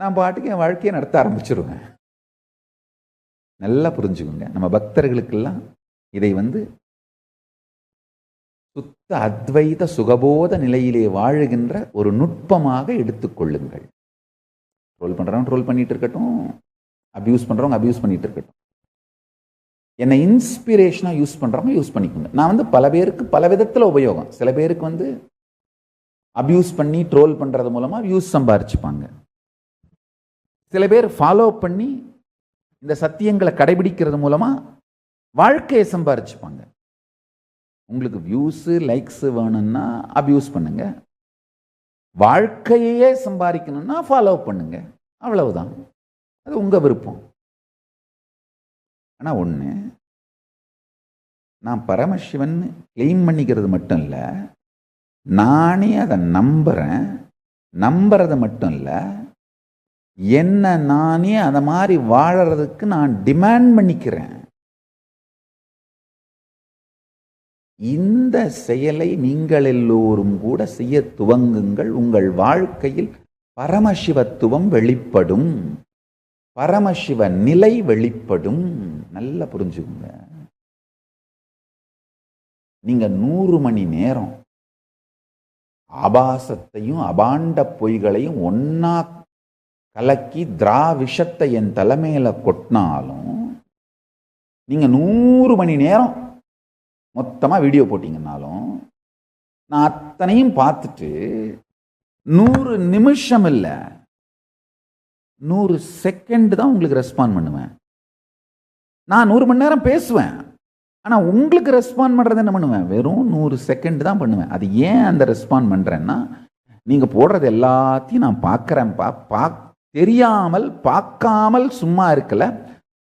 நான் பாட்டுக்கு என் வாழ்க்கையை நடத்த ஆரம்பிச்சிருவேன். நல்லா புரிஞ்சுக்கோங்க. நம்ம பக்தர்களுக்கெல்லாம் இதை வந்து சுத்த அத்வைத சுகபோத நிலையிலே வாழுகின்ற ஒரு நுட்பமாக எடுத்துக்கொள்ளுங்கள் ட்ரோல் பண்ணுறவங்க ட்ரோல் பண்ணிட்டு இருக்கட்டும். அப்யூஸ் பண்ணுறவங்க அப்யூஸ் பண்ணிட்டு இருக்கட்டும். என்னை இன்ஸ்பிரேஷனாக யூஸ் பண்ணுறவங்க யூஸ் பண்ணிக்கோங்க. நான் வந்து பல பேருக்கு பல விதத்தில் உபயோகம். சில பேருக்கு வந்து அப்யூஸ் பண்ணி ட்ரோல் பண்ணுறது மூலமாக வியூஸ் சம்பாரிச்சுப்பாங்க. சில பேர் ஃபாலோ பண்ணி இந்த சத்தியங்களை கடைபிடிக்கிறது மூலமாக வாழ்க்கையை சம்பாரிச்சுப்பாங்க. உங்களுக்கு வியூஸு லைக்ஸு வேணும்னா அப்யூஸ் பண்ணுங்க. வாழ்க்கையே சம்பாதிக்கணும்னா ஃபாலோ பண்ணுங்க. அவ்வளவுதான். அது உங்கள் விருப்பம். ஆனால் ஒன்று நான் பரமசிவன் கிளைம் பண்ணிக்கிறது மட்டும் இல்லை நானே அதை நம்புகிறேன் நம்புறது மட்டும் இல்லை என்ன நானே அதை மாதிரி வாழறதுக்கு நான் டிமாண்ட் பண்ணிக்கிறேன். இந்த செயலை நீங்கள் எல்லோரும் கூட செய்ய துவங்குங்கள். உங்கள் வாழ்க்கையில் பரமசிவத்துவம் வெளிப்படும். பரமசிவ நிலை வெளிப்படும். நல்லா புரிஞ்சுக்குங்க. நீங்க நூறு மணி நேரம் ஆபாசத்தையும் அபாண்ட பொய்களையும் ஒன்னா கலக்கி திரா விஷத்தை என் தலைமையில் கொட்டினாலும் நீங்கள் நூறு மணி நேரம் மொத்தமாக வீடியோ போட்டிங்கன்னாலும் நான் அத்தனையும் பார்த்துட்டு நூறு நிமிஷம் இல்லை நூறு செகண்ட் தான் உங்களுக்கு ரெஸ்பாண்ட் பண்ணுவேன். நான் நூறு மணி நேரம் பேசுவேன் ஆனால் உங்களுக்கு ரெஸ்பாண்ட் பண்ணுறது என்ன பண்ணுவேன்? வெறும் நூறு செகண்ட் தான் பண்ணுவேன். அது ஏன் அந்த ரெஸ்பாண்ட் பண்ணுறேன்னா நீங்கள் போடுறது எல்லாத்தையும் நான் பார்க்குறேன் பா பா தெரியாமல் பார்க்காமல் சும்மா இருக்கல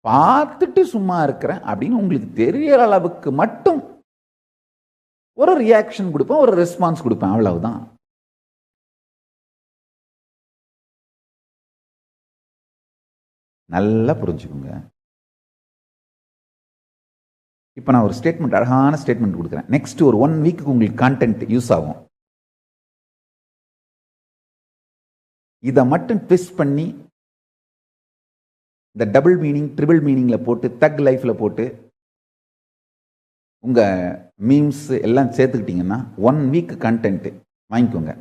பார்த்துட்டு சும்மா இருக்கிறேன் அப்படின்னு உங்களுக்கு தெரியற அளவுக்கு மட்டும் ஒரு ரியாக்ஷன் கொடுப்பேன் ஒரு ரெஸ்பான்ஸ் கொடுப்பேன் அவ்வளவுதான். நல்லா புரிஞ்சுக்கோங்க. இப்போ நான் ஒரு ஸ்டேட்மெண்ட் அழகான ஸ்டேட்மெண்ட் கொடுக்குறேன். நெக்ஸ்ட் ஒரு ஒன் வீக்கு உங்களுக்கு கான்டென்ட் யூஸ் ஆகும். இதை மட்டும் ட்விஸ்ட் பண்ணி இந்த டபுள் மீனிங் ட்ரிபிள் மீனிங்கில் போட்டு தக் லைஃப்பில் போட்டு உங்கள் மீம்ஸ் எல்லாம் சேர்த்துக்கிட்டிங்கன்னா ஒன் வீக் கண்டென்ட்டு வாங்கிக்கோங்க.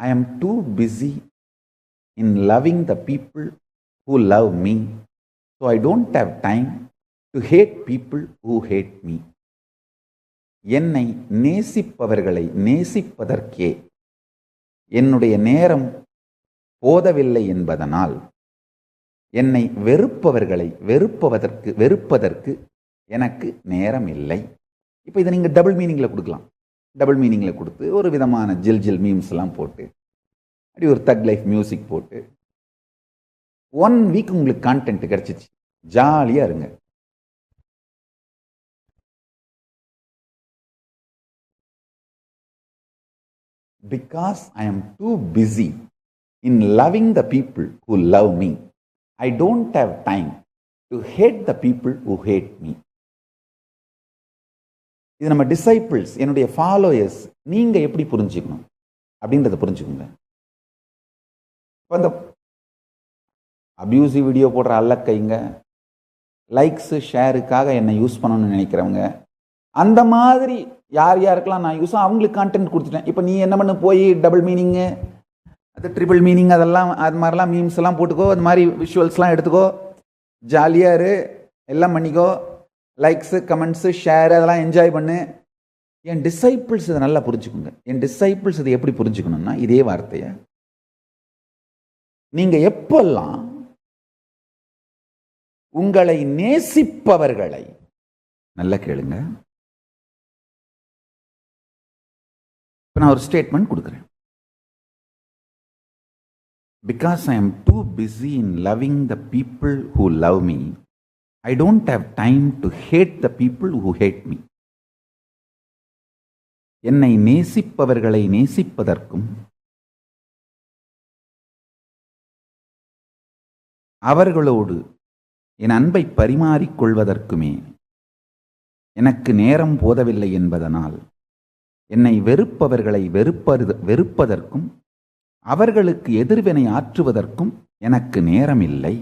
I am too busy in loving the people who love me so I don't have time to hate people who hate me என்னை நேசிப்பவர்களை நேசிப்பதற்கே என்னுடைய நேரம் போதவில்லை என்பதனால் என்னை வெறுப்பவர்களை வெறுப்பதற்கு வெறுப்பதற்கு எனக்கு நேரம் இல்லை. இப்போ இதை நீங்கள் டபுள் மீனிங்கில் கொடுக்கலாம். டபுள் மீனிங்கில் கொடுத்து ஒரு விதமான ஜில் ஜில் மீம்ஸ்லாம் போட்டு அப்படி ஒரு தக் லைஃப் மியூசிக் போட்டு ஒன் வீக் உங்களுக்கு கான்டென்ட் கிடச்சிச்சு. ஜாலியாக இருங்க. Because I am too busy in loving the people who love me, I don't have time to hate the people who hate me. இது நம்ம டிசைபிள்ஸ் என்னுடைய ஃபாலோயர்ஸ் நீங்கள் எப்படி புரிஞ்சுக்கணும்? அப்படின்றத புரிஞ்சுக்கோங்க. இப்போ இந்த அப்யூசிவ் வீடியோ போடுற அல்லக்கைங்க லைக்ஸு ஷேருக்காக என்னை யூஸ் பண்ணணும்னு நினைக்கிறவங்க அந்த மாதிரி யார் யாருக்கெல்லாம் நான் யூஸ் அவங்களுக்கு கான்டென்ட் கொடுத்துட்டேன். இப்போ நீ என்ன பண்ணு? போய் டபுள் மீனிங்கு அது ட்ரிபிள் மீனிங் அதெல்லாம் அது மாதிரிலாம் மீம்ஸ் எல்லாம் போட்டுக்கோ அது மாதிரி விஷுவல்ஸ்லாம் எடுத்துக்கோ. ஜாலியாக இரு எல்லாம் பண்ணிக்கோ. லைக்ஸு கமெண்ட்ஸு ஷேர் அதெல்லாம் என்ஜாய் பண்ணு. என் டிசைப்பிள்ஸ் இதை நல்லா புரிஞ்சுக்கோங்க. என் டிசைப்பிள்ஸ் இதை எப்படி புரிஞ்சுக்கணும்னா இதே வார்த்தையை. நீங்கள் எப்பெல்லாம் உங்களை நேசிப்பவர்களை நல்லா கேளுங்க. இப்போ நான் ஒரு ஸ்டேட்மெண்ட் கொடுக்குறேன். Because I am too busy in loving the people who love me I don't have time to hate the people who hate me என்னை நேசிப்பவர்களை நேசிப்பதற்கும் அவர்களோடு என் அன்பை பரிமாறிக்கொள்வதற்குமே எனக்கு நேரம் போதவில்லை என்பதனால் என்னை வெறுப்பவர்களை வெறுப்பது வெறுப்பதற்கும் அவர்களுக்கு எதிர்வினை ஆற்றுவதற்கும் எனக்கு நேரமில்லை.